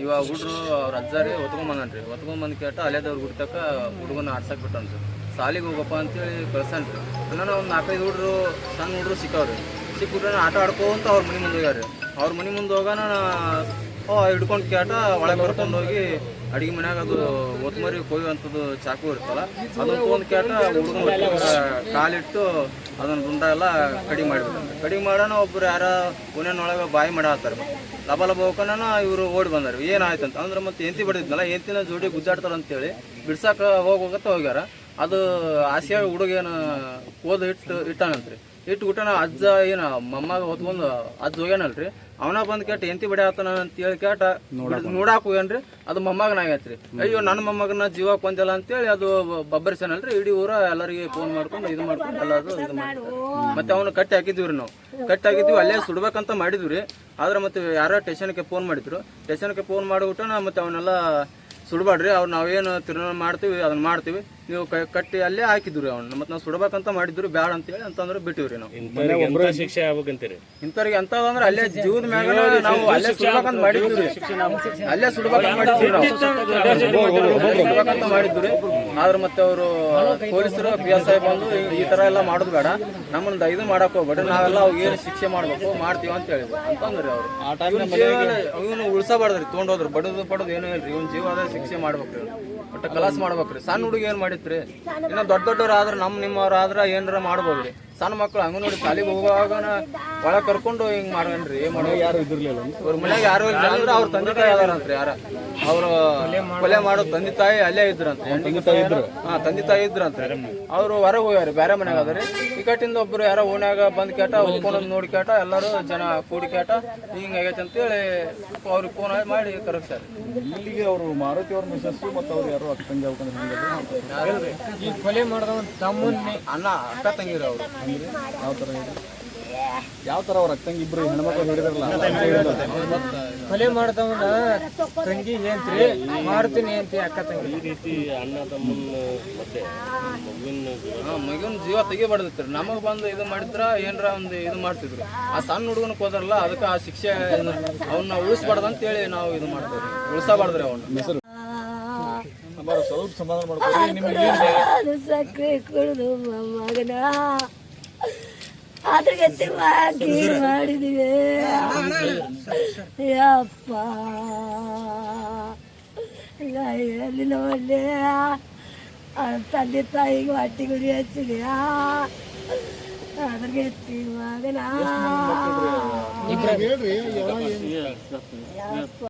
ಇವಾಗ ಹುಡ್ರು ಅವ್ರ ಅಜ್ಜಾರಿ ಒತ್ಕೊಂಬಂದ್ರಿ ಒತ್ಕೊಂಬಂದ್ ಕೇಟ ಅಲ್ಲೇದವ್ರು ಹುಡ್ತಕ್ಕ ಹುಡುಗನ ಆಡ್ಸಕ್ ಬಿಟ್ಟನ್ರಿ ಸಾಲಿಗೆ ಹೋಗಪ್ಪ ಅಂತೇಳಿ ಕಳ್ಸನ್ರಿ ನಾನು ಒಂದು ನಾಲ್ಕೈದು ಹುಡ್ರು ಸಣ್ಣ ಹುಡ್ರು ಸಿಕ್ಕವ್ರಿ. ಸಿಕ್ಬಿಟ್ರೆ ಆಟ ಆಡ್ಕೊಂತ ಅವ್ರ ಮನೆ ಮುಂದೆ ಹೋಗ್ಯಾರಿ ಅವ್ರ ಮನೆ ಮುಂದೆ ಹೋಗೋಣ ಹಿಡ್ಕೊಂಡು ಕೇಟ ಒಳಗೆ ಬರ್ಕೊಂಡು ಹೋಗಿ ಅಡಿಗೆ ಮನ್ಯಾಗ ಅದು ಒತ್ಮರಿ ಕೊಯ್ಯುವಂಥದ್ದು ಚಾಕು ಇರ್ತಲ್ಲ, ಅದನ್ನು ತೊಗೊಂಡು ಕೇಟ ಹುಡುಗನ ಕಾಲಿಟ್ಟು ಅದನ್ನ ಗುಂಡ ಎಲ್ಲ ಕಡಿಮೆ ಮಾಡಿಬಿಟ್ಟಾರೆ ಕಡಿಮೆ ಮಾಡೋಣ ಒಬ್ಬರು ಯಾರ ಒಳಗೆ ಬಾಯಿ ಮಾಡಾತಾರೆ ಲಬ ಲಬ ಹೋಗೋಣ ಇವರು ಓಡಿ ಬಂದರು. ಏನಾಯ್ತು ಅಂತ ಅಂದ್ರೆ ಮತ್ತೆ ಎಂತಿ ಬಡಿದ್ನಲ್ಲ ಎಂತಿನ ಜೋಡಿ ಗುದ್ದಾಡ್ತಾರ ಅಂತೇಳಿ ಬಿಡ್ಸಾಕ ಹೋಗೋಗತ್ತ ಹೋಗ್ಯಾರ. ಅದು ಆಸಿಯಾಗ ಹುಡುಗೇನು ಓದು ಇಟ್ಟು ಇಟ್ಟಾನಂತ್ರಿ. ಇಟ್ಟು ಊಟನ ಅಜ್ಜ ಏನ ಮಮ್ಮಗ ಹೊತ್ಕೊಂಡು ಅಜ್ಜ ಹೋಗ್ಯಾನಲ್ರಿ. ಅವನ ಬಂದ್ ಕೇಟ ಎಂತಿ ಬಡಿ ಆತನ ಅಂತೇಳಿ ಕೇಟ ನೋಡಾಕ ಹೋಗ್ಯಾನ್ರಿ ಅದು ಮೊಮ್ಮಗನ ಆಗೈತ್ರಿ. ಅಯ್ಯೋ ನನ್ನ ಮೊಮ್ಮಗನ ಜೀವ ಕೊಂದಿಲ್ಲ ಅಂತೇಳಿ ಅದು ಬಬ್ಬರಿಸನಲ್ರಿ. ಇಡೀ ಊರ ಎಲ್ಲರಿಗೆ ಫೋನ್ ಮಾಡ್ಕೊಂಡು ಇದು ಮಾಡ್ಕೊಂಡು ಎಲ್ಲರೂ ಇದು ಮಾಡ್ತಾರೆ. ಮತ್ತೆ ಅವನು ಕಟ್ಟಿ ಹಾಕಿದ್ವಿ ನಾವು. ಕಟ್ಟಿ ಹಾಕಿದ್ವಿ ಅಲ್ಲೇ ಸುಡ್ಬೇಕಂತ ಮಾಡಿದ್ವಿ ರೀ ಆದ್ರೆ ಮತ್ತೆ ಯಾರೋ ಟೇಷನ್ಗೆ ಫೋನ್ ಮಾಡಿದ್ರು. ಟೇಷನ್ಗೆ ಫೋನ್ ಮಾಡಿಬಿಟ್ಟು ಮತ್ತೆ ಅವನ್ನೆಲ್ಲ ಸುಡ್ಬಾಡ್ರಿ ಅವ್ರು ನಾವೇನು ತಿರ್ನ ಮಾಡ್ತೀವಿ ಅದನ್ನ ಮಾಡ್ತೀವಿ. ನೀವು ಕ- ಕಟ್ಟಿ ಅಲ್ಲೇ ಹಾಕಿದ್ರು ರೀ ಅವ್ನ. ಮತ್ತೆ ನಾವು ಸುಡಬೇಕಂತ ಮಾಡಿದ್ರು ಬ್ಯಾಡ ಅಂತೇಳಿ ಅಂತಂದ್ರೆ ಬಿಟ್ಟಿವ್ರಿ ನಾವು. ಇಂಥವ್ರಿಗೆ ಎಂತ ಶಿಕ್ಷೆ ಆಗ್ಬೇಕಂತೀರಿ? ಇಂಥವ್ರಿಗೆ ಅಲ್ಲೇ ಜೀವದ ಮ್ಯಾಗ ನಾವು ಅಲ್ಲೇ ಸುಡಬೇಕಂತ ಮಾಡಿದ್ವಿ ರೀ ಅಲ್ಲೇ ಸುಡ್ಬೇಕಂತ ಮಾಡಿದ್ವಿ ನಾವು. ಸುಡ್ಬೇಕಂತ ಮಾಡಿದ್ವಿ ರೀ ಆದ್ರೆ ಮತ್ತೆ ಅವರು ಪೊಲೀಸರು ಪಿ ಎಸ್ ಐ ಬಂದು ಈ- ಈ ತರ ಎಲ್ಲ ಮಾಡೋದು ಬೇಡ. ನಮ್ಮನ್ನ ಇದು ಮಾಡಕ್ ಹೋಗ್ಬೇಡ ನಾವೆಲ್ಲ ಅವ್ರಿಗೆ ಏನು ಶಿಕ್ಷೆ ಮಾಡ್ಬೇಕು ಮಾಡ್ತೀವಿ ಅಂತ ಹೇಳಿದ್ರು. ಅಂತಂದ್ರಿ ಅವ್ರು. ಇವನು ಉಳ್ಸಬಾರ್ದ್ರಿ ತೊಗೊಂಡೋದ್ರು. ಬಡದು ಬಡದು ಏನು ಇಲ್ರಿ. ಇವ್ನ ಜೀವದ ಶಿಕ್ಷೆ ಮಾಡ್ಬೇಕ್ರಿ. ಒಟ್ಟ ಕಲಾಸ್ ಮಾಡ್ಬೇಕ್ರಿ. ಸಣ್ಣ ಹುಡುಗ ಏನ್ ಮಾಡಿತ್ರಿ ಇನ್ನ ದೊಡ್ಡ ದೊಡ್ಡವ್ರು ನಮ್ಮ ನಮ್ ನಿಮ್ಮವ್ರು ಆದ್ರೆ ಏನಾರ ಮಾಡ್ಬೋದ್ರಿ. ಸಣ್ಣ ಮಕ್ಳು ನೋಡಿ ಶಾಲೆಗೆ ಹೋಗುವಾಗ ಒಳಗ್ ಕರ್ಕೊಂಡು ಹಿಂಗ್ ಮಾಡ್ರಿ ಮಾಡೋ ಯಾರು ಇದ್ರಲಿಲ್ಲ ಅವ್ರ ಮನ್ಯಾಗ ಯಾರು ಇಲ್ಲ ಅಂದ್ರೆ ಅವ್ರ ತಂದೆ ತಾಯಿ ಅದಾರಂತ್ರಿ ಯಾರ ಅವರು ಕೊಲೆ ಮಾಡೋ ತಂದೆ ತಾಯಿ ಅಲ್ಲೇ ಇದ್ರಂತ್ರಿ ತಂದೆ ತಾಯಿ ಇದ್ರು ಹಾ ತಂದೆ ತಾಯಿ ಇದ್ರಂತ್ರಿ ಅವ್ರು ಹೊರಗೆ ಹೋಗ್ಯಾರ ಬೇರೆ ಮನ್ಯಾಗ ಅದ್ರಿ ಈ ಕಟ್ಟಿಂದ ಒಬ್ರು ಯಾರೋ ಓಣ್ಯಾಗ ಬಂದ್ ಕೇಟ ಫೋನ್ ನೋಡಿ ಕೇಟ ಎಲ್ಲರೂ ಜನ ಕೂಡಿ ಕೇಟ ಹಿಂಗ್ ಆಗೈತೆ ಅಂತೇಳಿ ಅವ್ರಿಗೆ ಫೋನ್ ಮಾಡಿ ಕರಗ್ಸಾರ ಇಲ್ಲಿಗೆ ಅವರು ಮಾರುತಿ ಅವ್ರ ಮಿಸಸ್ ಮತ್ತು ಅವ್ರು ಯಾರು ಅಕ್ಕ ತಂಗಿ ಹೆಂಗೆ ಈ ಕೊಲೆ ಮಾಡಿದವ ತಮ್ಮನ್ನೇ ಅಣ್ಣ ಅಕ್ಕ ತಂಗಿರ ಅವರು ಯಾವ ಥರ ಇದೆ ಯಾವ ತರ ಅವ್ರ ಅಕ್ಕಂಗಿ ಇಬ್ರು ಹೆಣ್ಮಕ್ಳು ಹೇಳಿದ್ರಲ್ಲ ಕೊಲೆ ಮಾಡಿದವನ ತಂಗಿ ಏನ್ರಿ ಮಾಡ್ತೀನಿ ಅಂತ ಅಕ್ಕ ತಂಗಿ? ಈ ರೀತಿ ಅಣ್ಣ ತಮ್ಮನ ಮತ್ತೆ ಮಗುವಿನ ಜೀವ. ತೆಗಿಬಾರ್ದಿತ್ರಿ ನಮಗ್ ಬಂದು ಇದು ಮಾಡಿದ್ರ ಏನ್ರ ಒಂದು ಇದು ಮಾಡ್ತಿದ್ರು. ಆ ಸಣ್ಣ ಹುಡುಗನ ಹೋದ್ರಲ್ಲ ಅದಕ್ಕೆ ಆ ಶಿಕ್ಷೆ ಅವನ್ನ ಉಳಿಸ್ಬಾರ್ದು ಅಂತೇಳಿ ನಾವು ಇದು ಮಾಡ್ತೀವಿ ಉಳಿಸಬಾರ್ದ್ರಿ ಅವನ್ನ ಹೆಸರು? ಸ್ವಲ್ಪ ಸಮಾಧಾನ ಮಾಡ್ತೀವಿ ನಿಮ್ಗೆ ಮಗನ. ಅದ್ರ ಗತಿ ಹಾಕಿ ಮಾಡಿದೀವಿ ಯಪ್ಪ ಎಲ್ಲಿ ನೋಡ್ಲಿ ತಂದೆ ತಾಯಿಗೆ ಹೊಟ್ಟೆ ಗುಡಿ ಹಚ್ಚಿದ್ಯಾ? ಅದ್ರ ಗತಿ ಮಗನ ಹೇಳ್ರಿ ಯಾವ ಏನು ಯಪ್ಪ.